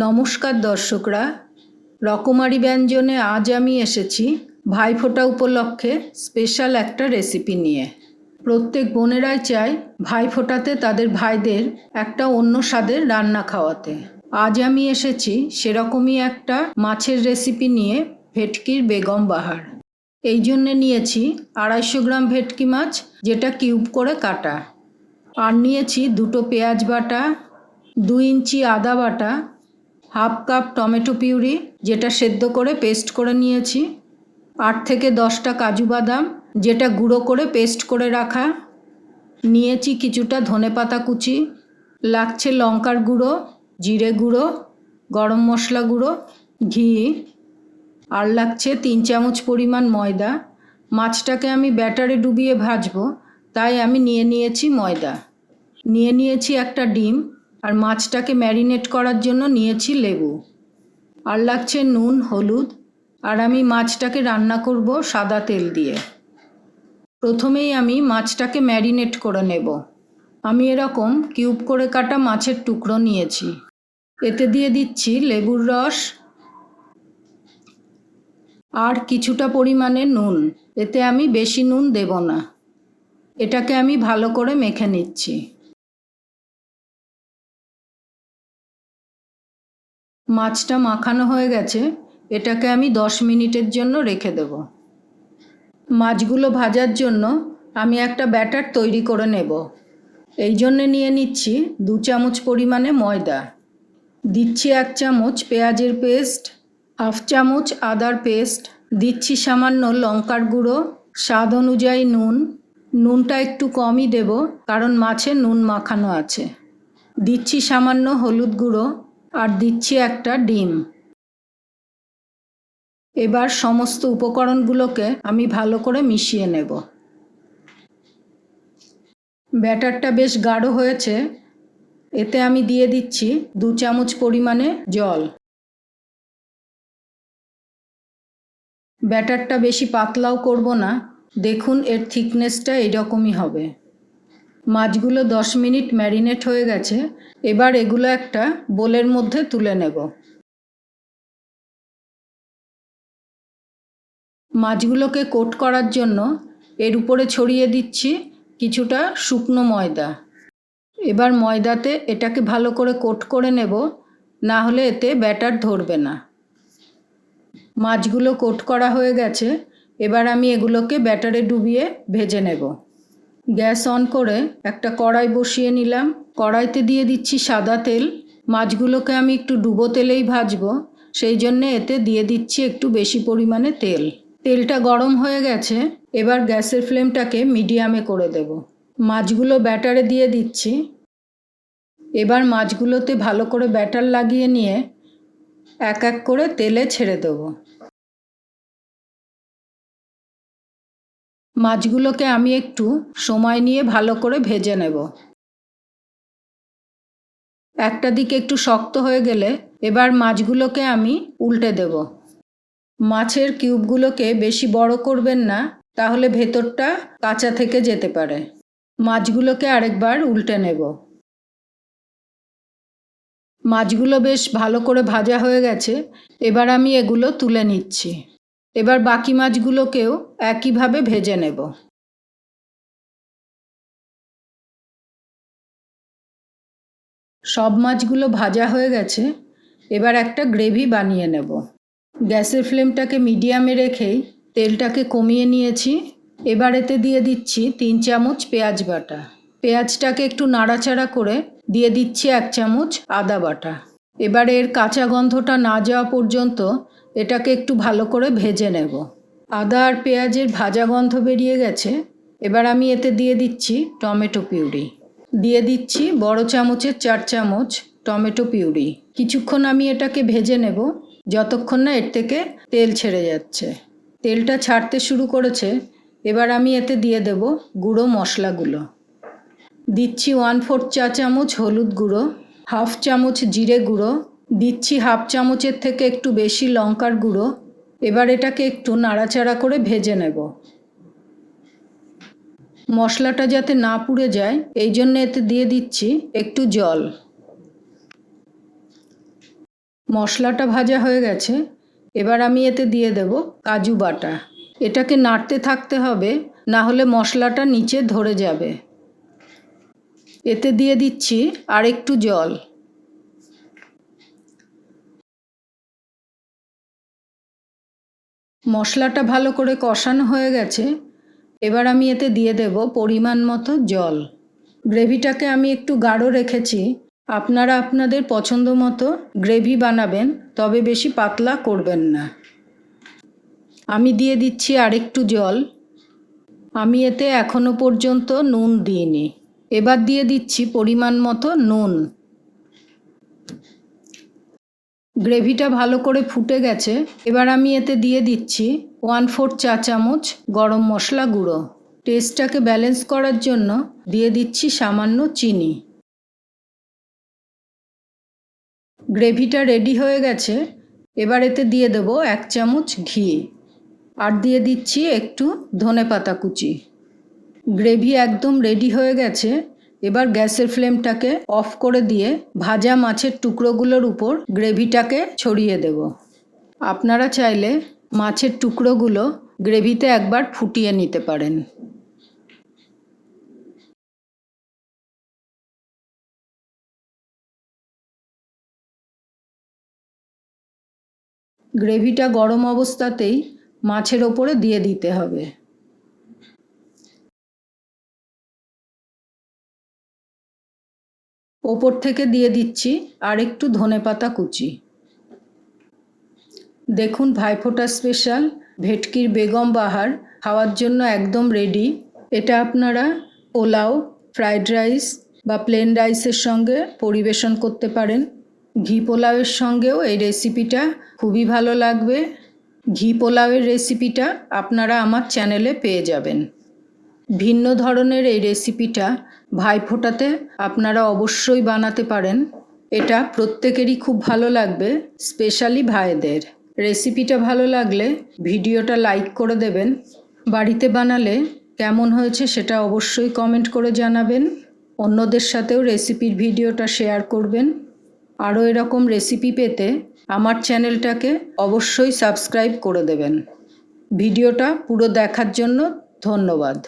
নমস্কার দর্শকরা, রকমারি ব্যঞ্জনে আজ আমি এসেছি ভাইফোঁটা উপলক্ষে স্পেশাল একটা রেসিপি নিয়ে। প্রত্যেক বোনেরাই চায় ভাইফোঁটাতে তাদের ভাইদের একটা অন্য স্বাদের রান্না খাওয়াতে। আজ আমি এসেছি সেরকমই একটা মাছের রেসিপি নিয়ে ভেটকির বেগম বাহার। এই জন্যে নিয়েছি আড়াইশো গ্রাম ভেটকি মাছ, যেটা কিউব করে কাটা। আর নিয়েছি দুটো পেঁয়াজ বাটা দু ইঞ্চি আদা বাটা হাফ কাপ টমেটো পিউরি, যেটা সেদ্ধ করে পেস্ট করে নিয়েছি। আট থেকে দশটা কাজু বাদাম, যেটা গুঁড়ো করে পেস্ট করে রাখা। নিয়েছি কিছুটা ধনেপাতা কুচি, লাগছে লঙ্কার গুঁড়ো, জিরে গুঁড়ো, গরম মশলা গুঁড়ো, ঘি। আর লাগছে তিন চামচ পরিমাণ ময়দা। মাছটাকে আমি ব্যাটারে ডুবিয়ে ভাজবো, তাই আমি নিয়ে নিয়েছি ময়দা। নিয়ে নিয়েছি একটা ডিম। আর মাছটাকে ম্যারিনেট করার জন্য নিয়েছি লেবু। আর লাগছে নুন, হলুদ, আর আমি মাছটাকে রান্না করব সাদা তেল দিয়ে। প্রথমেই আমি মাছটাকে ম্যারিনেট করে নেব। আমি এরকম কিউব করে কাটা মাছের টুকরো নিয়েছি। এতে দিয়ে দিচ্ছি লেবুর রস আর কিছুটা পরিমাণে নুন। এতে আমি বেশি নুন দেব না। এটাকে আমি ভালো করে মেখে নিচ্ছি। মাছটা মাখানো হয়ে গেছে, এটাকে আমি দশ মিনিটের জন্য রেখে দেব। মাছগুলো ভাজার জন্য আমি একটা ব্যাটার তৈরি করে নেব। এই জন্যে নিয়ে নিচ্ছি দু চামচ পরিমাণে ময়দা। দিচ্ছি এক চামচ পেঁয়াজের পেস্ট, হাফ চামচ আদার পেস্ট, দিচ্ছি সামান্য লঙ্কার গুঁড়ো, স্বাদ অনুযায়ী নুন। নুনটা একটু কমই দেব, কারণ মাছে নুন মাখানো আছে। দিচ্ছি সামান্য হলুদ গুঁড়ো আর দিচ্ছি একটা ডিম। এবার সমস্ত উপকরণগুলোকে আমি ভালো করে মিশিয়ে নেব। ব্যাটারটা বেশ গাঢ় হয়েছে। এতে আমি দিয়ে দিচ্ছি দু চামচ পরিমাণে জল। ব্যাটারটা বেশি পাতলাও করব না। দেখুন, এর থিকনেসটা এরকমই হবে। মাছগুলো দশ মিনিট ম্যারিনেট হয়ে গেছে, এবার এগুলো একটা বোলের মধ্যে তুলে নেব। মাছগুলোকে কোট করার জন্য এর উপরে ছড়িয়ে দিচ্ছি কিছুটা শুকনো ময়দা। এবার ময়দাতে এটাকে ভালো করে কোট করে নেব, না হলে এতে ব্যাটার ধরবে না। মাছগুলো কোট করা হয়ে গেছে, এবার আমি এগুলোকে ব্যাটারে ডুবিয়ে ভেজে নেব। গ্যাস অন করে একটা কড়াই বসিয়ে নিলাম। কড়াইতে দিয়ে দিচ্ছি সাদা তেল। মাছগুলোকে আমি একটু ডুবো তেলেই ভাজবো। সেই জন্যে এতে দিয়ে দিচ্ছি একটু বেশি পরিমাণে তেল। তেলটা গরম হয়ে গেছে। এবার গ্যাসের ফ্লেমটাকে মিডিয়ামে করে দেব। মাছগুলো ব্যাটারে দিয়ে দিচ্ছি। এবার মাছগুলোতে ভালো করে ব্যাটার লাগিয়ে নিয়ে এক এক করে তেলে ছেড়ে দেবো। মাছগুলোকে আমি একটু সময় নিয়ে ভালো করে ভেজে নেব। একটা দিকে একটু শক্ত হয়ে গেলে এবার মাছগুলোকে আমি উল্টে দেব। মাছের কিউবগুলোকে বেশি বড় করবেন না, তাহলে ভেতরটা কাঁচা থেকে যেতে পারে। মাছগুলোকে আরেকবার উল্টে নেব। মাছগুলো বেশ ভালো করে ভাজা হয়ে গেছে, এবার আমি এগুলো তুলে নিচ্ছি। এবার বাকি মাছগুলোকেও একইভাবে ভেজে নেব। সব মাছগুলো ভাজা হয়ে গেছে, এবার একটা গ্রেভি বানিয়ে নেব। গ্যাসের ফ্লেমটাকে মিডিয়ামে রেখেই তেলটাকে কমিয়ে নিয়েছি। এবার এতে দিয়ে দিচ্ছি তিন চামচ পেঁয়াজ বাটা। পেঁয়াজটাকে একটু নাড়াচাড়া করে দিয়ে দিচ্ছি এক চামচ আদা বাটা। এবার এর কাঁচা গন্ধটা না যাওয়া পর্যন্ত এটাকে একটু ভালো করে ভেজে নেব। আদা আর পেঁয়াজের ভাজা গন্ধ বেরিয়ে গেছে। এবার আমি এতে দিয়ে দিচ্ছি টমেটো পিউরি। দিয়ে দিচ্ছি বড় চামচের চার চামচ টমেটো পিউরি। কিছুক্ষণ আমি এটাকে ভেজে নেব, যতক্ষণ না এর থেকে তেল ছেড়ে যাচ্ছে। তেলটা ছাড়তে শুরু করেছে। এবার আমি এতে দিয়ে দেব গুঁড়ো মশলাগুলো। দিচ্ছি ওয়ান ফোর্থ চা চামচ হলুদ গুঁড়ো, হাফ চামচ জিরে গুঁড়ো দিচ্ছি হাফ চামচের থেকে একটু বেশি লঙ্কার গুঁড়ো। এবার এটাকে একটু নাড়াচাড়া করে ভেজে নেব। মশলাটা যাতে না পুড়ে যায়, এই জন্য এতে দিয়ে দিচ্ছি একটু জল। মশলাটা ভাজা হয়ে গেছে। এবার আমি এতে দিয়ে দেব কাজু বাটা। এটাকে নাড়তে থাকতে হবে, না হলে মশলাটা নিচে ধরে যাবে। এতে দিয়ে দিচ্ছি আর একটু জল। মশলাটা ভালো করে কষানো হয়ে গেছে, এবার আমি এতে দিয়ে দেব পরিমাণ মতো জল। গ্রেভিটাকে আমি একটু গাঢ় রেখেছি। আপনারা আপনাদের পছন্দ মতো গ্রেভি বানাবেন, তবে বেশি পাতলা করবেন না। আমি দিয়ে দিচ্ছি আরেকটু জল। আমি এতে এখনও পর্যন্ত নুন দিইনি। এবার দিয়ে দিচ্ছি পরিমাণ মতো নুন। গ্রেভিটা ভালো করে ফুটে গেছে। এবার আমি এতে দিয়ে দিচ্ছি ওয়ান ফোর চা চামচ গরম মশলা গুঁড়ো। টেস্টটাকে ব্যালেন্স করার জন্য দিয়ে দিচ্ছি সামান্য চিনি। গ্রেভিটা রেডি হয়ে গেছে। এবার এতে দিয়ে দেব এক চামচ ঘি। আর দিয়ে দিচ্ছি একটু ধনে পাতা কুচি। গ্রেভি একদম রেডি হয়ে গেছে। এবার গ্যাসের ফ্লেমটাকে অফ করে দিয়ে ভাজা মাছের টুকরোগুলোর উপর গ্রেভিটাকে ছড়িয়ে দেব। আপনারা চাইলে মাছের টুকরোগুলো গ্রেভিতে একবার ফুটিয়ে নিতে পারেন। গ্রেভিটা গরম অবস্থাতেই মাছের ওপরে দিয়ে দিতে হবে। ওপর থেকে দিয়ে দিচ্ছি আর একটু ধনে পাতা কুচি। দেখুন ভাইফোঁটা স্পেশাল ভেটকির বেগম বাহার, খাওয়ার জন্য একদম রেডি এটা আপনারা পোলাও ফ্রাইড রাইস বা প্লেন রাইসের সঙ্গে পরিবেশন করতে পারেন। ঘি পোলাওয়ের সঙ্গেও এই রেসিপিটা খুবই ভালো লাগবে। ঘি পোলাওয়ের রেসিপিটা আপনারা আমার চ্যানেলে পেয়ে যাবেন। ভিন্ন ধরনের এই রেসিপিটা ভাইফোঁটাতে আপনারা অবশ্যই বানাতে পারেন। এটা প্রত্যেকেরই খুব ভালো লাগবে স্পেশালি ভাইদের। রেসিপিটা ভালো লাগলে ভিডিওটা লাইক করে দেবেন। বাড়িতে বানালে কেমন হয়েছে সেটা অবশ্যই কমেন্ট করে জানাবেন। অন্যদের সাথেও রেসিপির ভিডিওটা শেয়ার করবেন। আরও এরকম রেসিপি পেতে আমার চ্যানেলটাকে অবশ্যই সাবস্ক্রাইব করে দেবেন। ভিডিওটা পুরো দেখার জন্য ধন্যবাদ।